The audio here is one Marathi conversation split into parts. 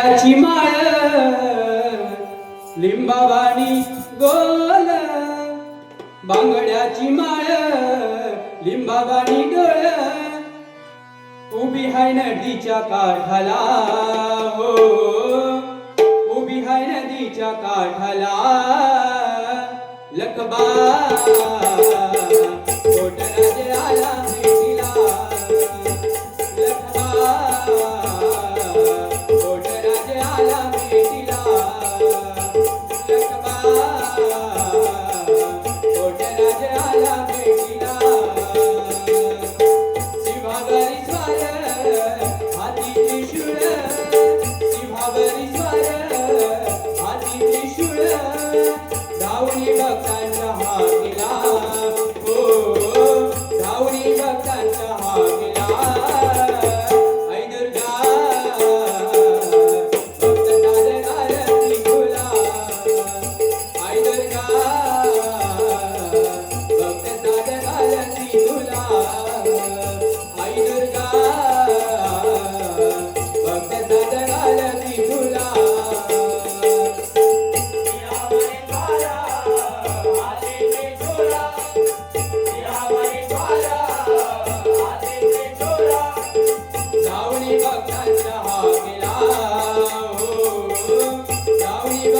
बांगड्याची माळ. लिंबावानी गोल. बांगड्याची माळ. लिंबावानी डोळ. उभी हाय नदीच्या काठाला हो. उभी हाय नदीच्या काठाला. लकबा कोटराजे आला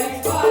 Bye.